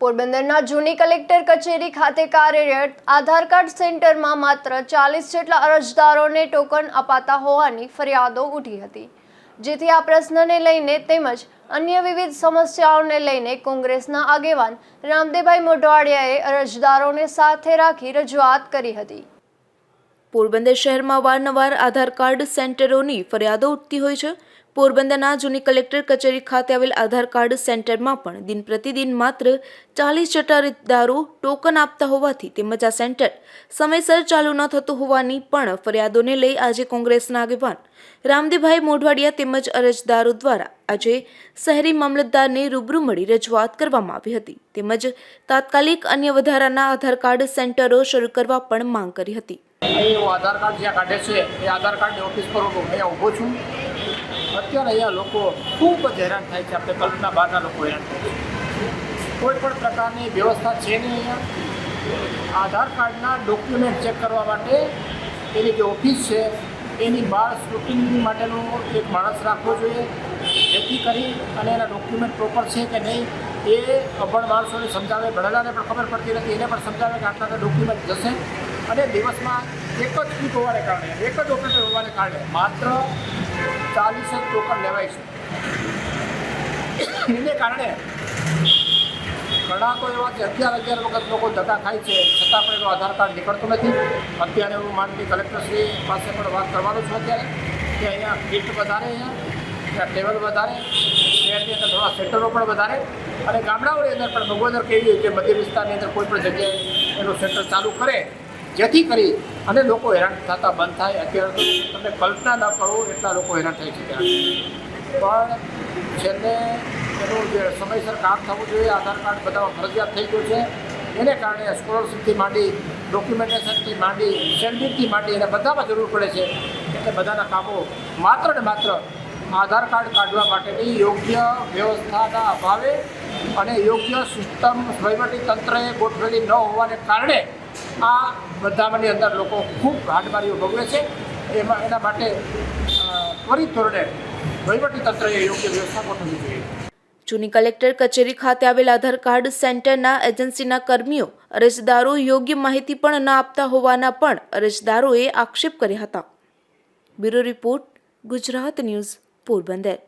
પોરબંદરના જૂની કલેક્ટર કચેરી ખાતે કાર્યરત આધાર કાર્ડ સેન્ટરમાં માત્ર ચાલીસ જેટલા અરજદારોને ટોકન અપાતા હોવાની ફરિયાદો ઉઠી હતી. જેથી આ પ્રશ્નને લઈને તેમજ અન્ય વિવિધ સમસ્યાઓને લઈને કોંગ્રેસના આગેવાન રામદેભાઈ મોઢવાડિયાએ અરજદારોને સાથે રાખી રજૂઆત કરી હતી. પોરબંદર શહેરમાં વારંવાર આધાર કાર્ડ સેન્ટરોની ફરિયાદો ઉઠતી હોય છે. પોરબંદરના જૂની કલેક્ટર કચેરી ખાતે આવેલ આધાર કાર્ડ સેન્ટરમાં પણ દિન પ્રતિદિન માત્ર ચાલીસ જેટલા અરજદારો ટોકન આપતા હોવાથી તેમજ આ સેન્ટર સમયસર ચાલુ ન થતું હોવાની પણ ફરિયાદોને લઈ આજે કોંગ્રેસના આગેવાન રામદેવભાઈ મોઢવાડિયા તેમજ અરજદારો દ્વારા આજે શહેરી મામલતદારને રૂબરૂ મળી રજૂઆત કરવામાં આવી હતી તેમજ તાત્કાલિક અન્ય વધારાના આધાર કાર્ડ સેન્ટરો શરૂ કરવા પણ માંગ કરી હતી. આધાર કાર્ડ જ્યાં કાઢે છે એ આધાર કાર્ડની ઓફિસ પર અહીંયા ઊભો છું. અત્યારે અહીંયા લોકો ખૂબ જ હેરાન થાય છે. આપણે કલ્પના બહારના લોકો હેરાન થાય છે. કોઈ પણ પ્રકારની વ્યવસ્થા છે નહીં અહીંયા. આધાર કાર્ડના ડોક્યુમેન્ટ ચેક કરવા માટે એની જે ઓફિસ છે, એની બહાર શૂટિંગ માટેનો એક માણસ રાખવો જોઈએ. જેથી કરી અને એના ડોક્યુમેન્ટ પ્રોપર છે કે નહીં, એ અભણ માણસોને સમજાવે. ભણેલાને પણ ખબર પડતી નથી, એને પણ સમજાવે કે આટલા ડોક્યુમેન્ટ જશે. અને દિવસમાં એક જ સ્કૂટ હોવાને કારણે, એક જ ઓપરેટર હોવાને કારણે માત્ર ચાલીસ જ ટોકન લેવાય છે. એને કારણે ઘણા તો એવા કે અગિયાર અગિયાર વખત લોકો ધક્કા ખાય છે. છતાં પણ એનો આધાર કાર્ડ નીકળતું નથી. અત્યારે હું માનની કલેક્ટરશ્રી પાસે પણ વાત કરવાનો છું અત્યારે કે અહીંયા કીટ વધારે અહીંયા, ત્યાં ટેબલ વધારે, શહેરની અંદર થોડા સેન્ટરો પણ વધારે અને ગામડાઓની અંદર પણ ભગવદર કેવી કે મધ્ય વિસ્તારની અંદર કોઈ પણ જગ્યાએ એનું સેન્ટર ચાલુ કરે જેથી કરી અને લોકો હેરાન થતા બંધ થાય. અત્યારે તો તમે કલ્પના ન કરો એટલા લોકો હેરાન થાય છે. પણ છેલ્લે એનું જે સમયસર કામ થવું જોઈએ, આધાર કાર્ડ બધા ફરજિયાત થઈ ગયું છે. એને કારણે સ્કોલરશીપથી માંડી, ડોક્યુમેન્ટેશનથી માંડી, સેન્ડિંગથી માંડી એને બધામાં જરૂર પડે છે. એટલે બધાના કામો માત્ર ને માત્ર આધાર કાર્ડ કાઢવા માટેની યોગ્ય વ્યવસ્થાના અભાવે અને યોગ્ય સિસ્ટમ વહીવટી તંત્રએ ગોઠવેલી ન હોવાને કારણે આ બધાની અંદર લોકો ખૂબ હાડમારીઓ ભોગવે છે. એમાં એના માટે ત્વરિત ધોરણે વહીવટીતંત્રએ યોગ્ય વ્યવસ્થા ગોઠવવી જોઈએ. જૂની કલેક્ટર કચેરી ખાતે આવેલ આધાર કાર્ડ સેન્ટરના એજન્સીના કર્મીઓ અરજદારો યોગ્ય માહિતી પણ ન આપતા હોવાના પણ અરજદારોએ આક્ષેપ કર્યા હતા. Bureau report, Gujarat news, Porbandar.